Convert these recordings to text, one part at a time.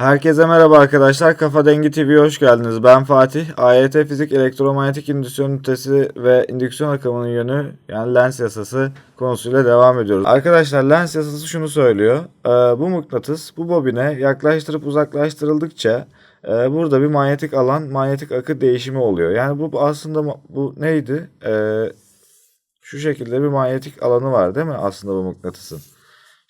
Herkese merhaba arkadaşlar. Kafa Dengi TV'ye hoş geldiniz. Ben Fatih. AYT Fizik Elektromanyetik İndüksiyon Ünitesi ve indüksiyon akımının yönü yani lens yasası konusuyla devam ediyoruz. Arkadaşlar lens yasası şunu söylüyor. Ee, bu mıknatıs bu bobine yaklaştırıp uzaklaştırıldıkça e, burada bir manyetik alan, manyetik akı değişimi oluyor. Yani bu aslında bu neydi? Ee, şu şekilde bir manyetik alanı var değil mi aslında bu mıknatısın?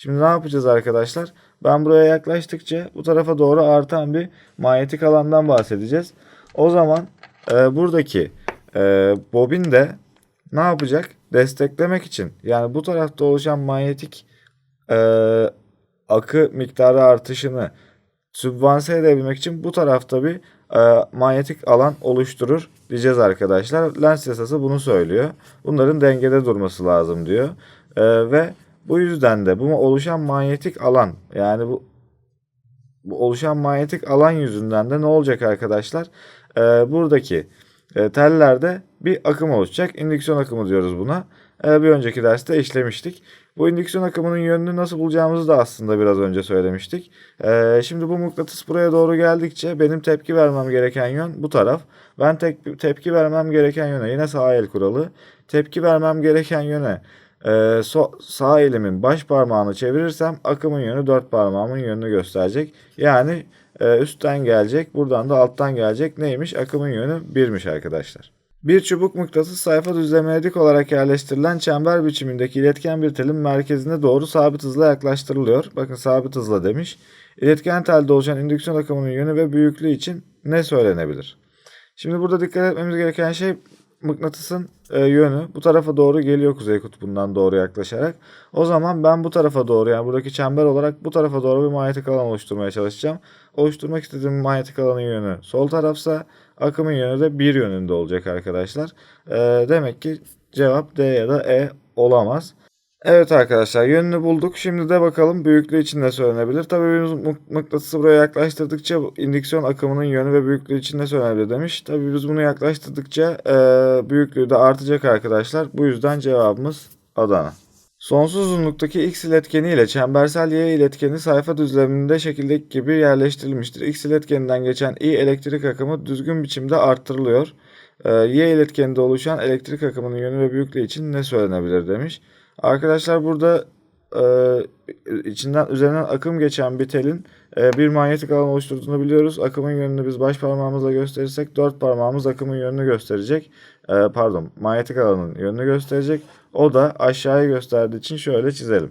Şimdi ne yapacağız arkadaşlar? Ben buraya yaklaştıkça bu tarafa doğru artan bir manyetik alandan bahsedeceğiz. O zaman e, buradaki e, bobin de ne yapacak? Desteklemek için yani bu tarafta oluşan manyetik e, akı miktarı artışını sübvanse edebilmek için bu tarafta bir e, manyetik alan oluşturur diyeceğiz arkadaşlar. Lens yasası bunu söylüyor. Bunların dengede durması lazım diyor. E, ve bu yüzden de bu oluşan manyetik alan yani bu, bu oluşan manyetik alan yüzünden de ne olacak arkadaşlar? Ee, buradaki e, tellerde bir akım oluşacak. İndüksiyon akımı diyoruz buna. Ee, bir önceki derste işlemiştik. Bu indüksiyon akımının yönünü nasıl bulacağımızı da aslında biraz önce söylemiştik. Ee, şimdi bu mıknatıs buraya doğru geldikçe benim tepki vermem gereken yön bu taraf. Ben tek, tepki vermem gereken yöne yine sağ el kuralı. Tepki vermem gereken yöne ee, so- sağ elimin baş parmağını çevirirsem akımın yönü dört parmağımın yönünü gösterecek. Yani e, üstten gelecek, buradan da alttan gelecek. Neymiş? Akımın yönü birmiş arkadaşlar. Bir çubuk mıknatıs sayfa düzlemine dik olarak yerleştirilen çember biçimindeki iletken bir telin merkezine doğru sabit hızla yaklaştırılıyor. Bakın sabit hızla demiş. İletken telde oluşan indüksiyon akımının yönü ve büyüklüğü için ne söylenebilir? Şimdi burada dikkat etmemiz gereken şey mıknatısın e, yönü bu tarafa doğru geliyor kuzey kutbundan doğru yaklaşarak. O zaman ben bu tarafa doğru yani buradaki çember olarak bu tarafa doğru bir manyetik alan oluşturmaya çalışacağım. Oluşturmak istediğim manyetik alanın yönü sol tarafsa akımın yönü de bir yönünde olacak arkadaşlar. E, demek ki cevap D ya da E olamaz. Evet arkadaşlar yönünü bulduk. Şimdi de bakalım büyüklüğü için ne söylenebilir. Tabii biz mık- mıknatısı buraya yaklaştırdıkça indüksiyon akımının yönü ve büyüklüğü için ne söylenebilir demiş. Tabii biz bunu yaklaştırdıkça eee, büyüklüğü de artacak arkadaşlar. Bu yüzden cevabımız Adana. Sonsuz uzunluktaki X iletkeni ile çembersel Y iletkeni sayfa düzleminde şekildeki gibi yerleştirilmiştir. X iletkeninden geçen I elektrik akımı düzgün biçimde arttırılıyor. Eee, Y iletkeninde oluşan elektrik akımının yönü ve büyüklüğü için ne söylenebilir demiş. Arkadaşlar burada e, içinden üzerinden akım geçen bir telin e, bir manyetik alan oluşturduğunu biliyoruz. Akımın yönünü biz baş parmağımızla gösterirsek dört parmağımız akımın yönünü gösterecek. E, pardon manyetik alanın yönünü gösterecek. O da aşağıya gösterdiği için şöyle çizelim.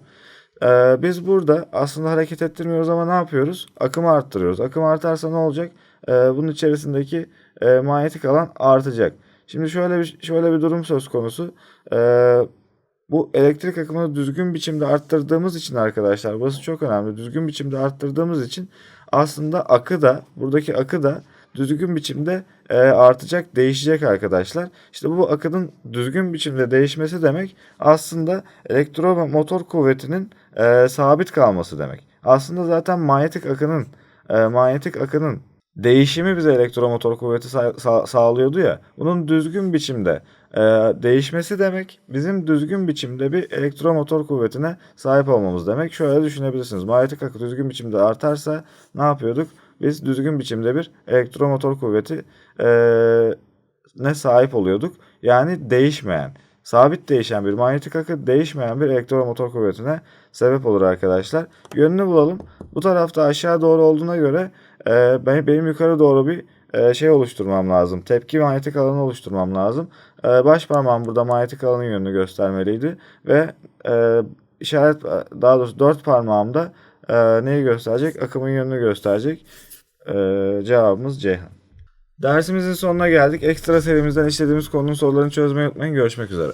E, biz burada aslında hareket ettirmiyoruz ama ne yapıyoruz? Akımı arttırıyoruz. Akım artarsa ne olacak? E, bunun içerisindeki e, manyetik alan artacak. Şimdi şöyle bir şöyle bir durum söz konusu. E, bu elektrik akımını düzgün biçimde arttırdığımız için arkadaşlar burası çok önemli. Düzgün biçimde arttırdığımız için aslında akı da buradaki akı da düzgün biçimde e, artacak, değişecek arkadaşlar. İşte bu akının düzgün biçimde değişmesi demek aslında elektromotor kuvvetinin e, sabit kalması demek. Aslında zaten manyetik akının e, manyetik akının değişimi bize elektromotor kuvveti sa- sa- sağlıyordu ya. Bunun düzgün biçimde e, değişmesi demek bizim düzgün biçimde bir elektromotor kuvvetine sahip olmamız demek. Şöyle düşünebilirsiniz. Manyetik akı düzgün biçimde artarsa ne yapıyorduk? Biz düzgün biçimde bir elektromotor kuvveti e, ne sahip oluyorduk. Yani değişmeyen, sabit değişen bir manyetik akı değişmeyen bir elektromotor kuvvetine sebep olur arkadaşlar. Yönünü bulalım. Bu tarafta aşağı doğru olduğuna göre e, ben- benim yukarı doğru bir e, şey oluşturmam lazım. Tepki manyetik alanı oluşturmam lazım. E, baş parmağım burada manyetik alanın yönünü göstermeliydi ve e, işaret daha doğrusu dört parmağımda e, neyi gösterecek? Akımın yönünü gösterecek. E, cevabımız Ceyhan. Dersimizin sonuna geldik. Ekstra serimizden işlediğimiz konunun sorularını çözmeyi unutmayın. Görüşmek üzere.